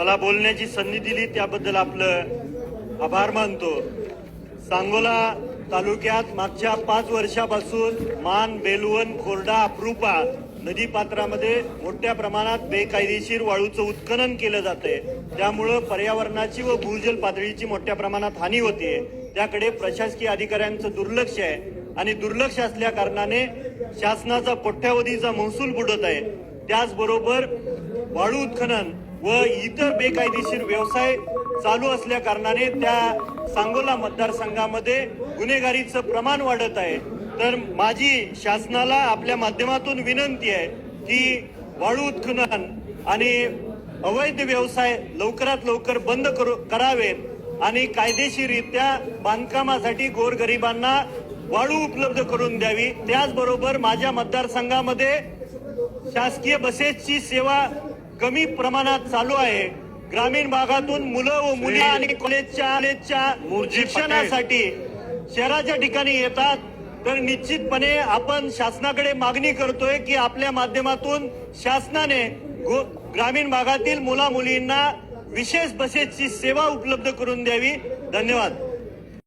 मला बोलण्याची संधी दिली त्याबद्दल आपलं आभार मानतो. सांगोला तालुक्यात मागच्या पाच वर्षापासून मान बेलवण खोर्डा अप्रुपा नदीपात्रामध्ये मोठ्या प्रमाणात बेकायदेशीर वाळूचं उत्खनन केलं जातंय. त्यामुळं पर्यावरणाची व भूजल पातळीची मोठ्या प्रमाणात हानी होते त्याकडे प्रशासकीय अधिकाऱ्यांचं दुर्लक्ष आहे. आणि दुर्लक्ष असल्या कारणाने शासनाचा कोट्यावधीचा महसूल बुडत आहे. त्याचबरोबर वाळू उत्खनन व इतर बेकायदेशीर व्यवसाय चालू असल्या कारणाने त्या सांगोला मतदारसंघामध्ये गुन्हेगारीचं प्रमाण वाढत आहे. तर माझी शासनाला आपल्या माध्यमातून विनंती आहे की वाळू उत्खनन आणि अवैध व्यवसाय लवकरात लवकर बंद करू करावेत आणि कायदेशीररित्या बांधकामासाठी गोरगरिबांना वाळू उपलब्ध करून द्यावी. त्याचबरोबर माझ्या मतदारसंघामध्ये शासकीय बसेसची सेवा कमी प्रमाणात चालू आहे. ग्रामीण भागातून मुलं व मुली आणि कॉलेजच्या कॉलेजच्या शिक्षणासाठी शहराच्या ठिकाणी येतात. तर निश्चितपणे आपण शासनाकडे मागणी करतोय की आपल्या माध्यमातून शासनाने ग्रामीण भागातील मुला मुलींना विशेष बसेसची सेवा उपलब्ध करून द्यावी. धन्यवाद.